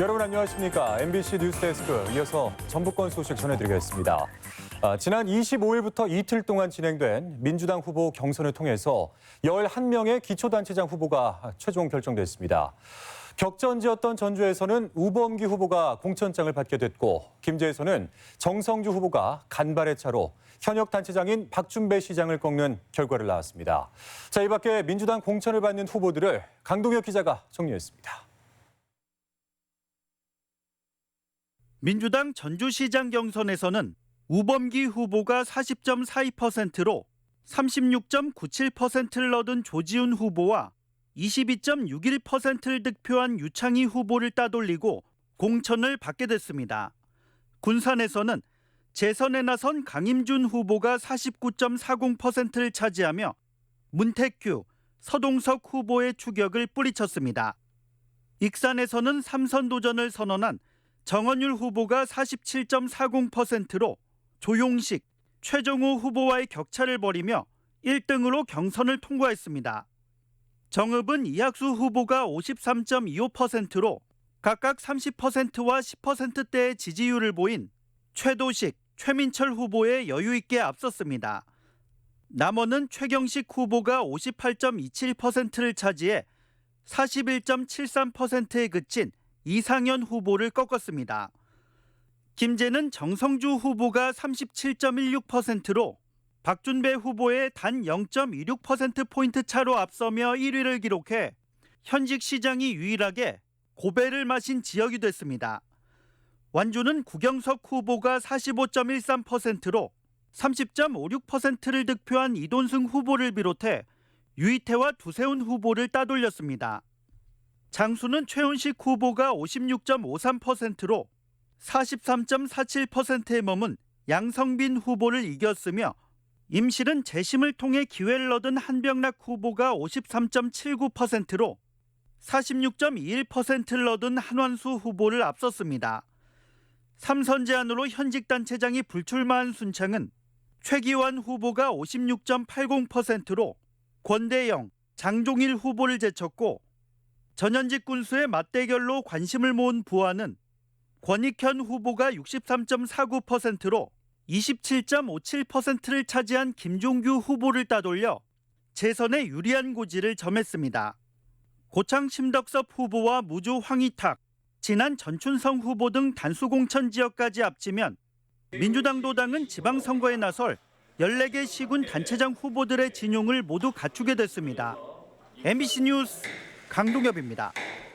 여러분 안녕하십니까? MBC 뉴스데스크 이어서 전북권 소식 전해드리겠습니다. 아, 지난 25일부터 이틀 동안 진행된 민주당 후보 경선을 통해서 11명의 기초단체장 후보가 최종 결정됐습니다. 격전지였던 전주에서는 우범기 후보가 공천장을 받게 됐고 김제에서는 정성주 후보가 간발의 차로 현역 단체장인 박준배 시장을 꺾는 결과를 낳았습니다. 자, 이 밖에 민주당 공천을 받는 후보들을 강동혁 기자가 정리했습니다. 민주당 전주시장 경선에서는 우범기 후보가 40.42%로 36.97%를 얻은 조지훈 후보와 22.61%를 득표한 유창희 후보를 따돌리고 공천을 받게 됐습니다. 군산에서는 재선에 나선 강임준 후보가 49.40%를 차지하며 문택규, 서동석 후보의 추격을 뿌리쳤습니다. 익산에서는 삼선 도전을 선언한 정원율 후보가 47.40%로 조용식, 최정우 후보와의 격차를 벌이며 1등으로 경선을 통과했습니다. 정읍은 이학수 후보가 53.25%로 각각 30%와 10%대의 지지율을 보인 최도식, 최민철 후보의 여유 있게 앞섰습니다. 남원은 최경식 후보가 58.27%를 차지해 41.73%에 그친 이상현 후보를 꺾었습니다. 김제는 정성주 후보가 37.16%로 박준배 후보의 단 0.26%포인트 차로 앞서며 1위를 기록해 현직 시장이 유일하게 고배를 마신 지역이 됐습니다. 완주는 구경석 후보가 45.13%로 30.56%를 득표한 이돈승 후보를 비롯해 유이태와 두세훈 후보를 따돌렸습니다. 장수는 최훈식 후보가 56.53%로 43.47%에 머문 양성빈 후보를 이겼으며 임실은 재심을 통해 기회를 얻은 한병락 후보가 53.79%로 46.21%를 얻은 한완수 후보를 앞섰습니다. 삼선 제안으로 현직 단체장이 불출마한 순창은 최기환 후보가 56.80%로 권대영, 장종일 후보를 제쳤고 전현직 군수의 맞대결로 관심을 모은 부안은 권익현 후보가 63.49%로 27.57%를 차지한 김종규 후보를 따돌려 재선에 유리한 고지를 점했습니다. 고창 심덕섭 후보와 무주 황희탁, 진안 전춘성 후보 등 단수공천 지역까지 합치면 민주당 도당은 지방선거에 나설 14개 시군 단체장 후보들의 진용을 모두 갖추게 됐습니다. MBC 뉴스 강동엽입니다.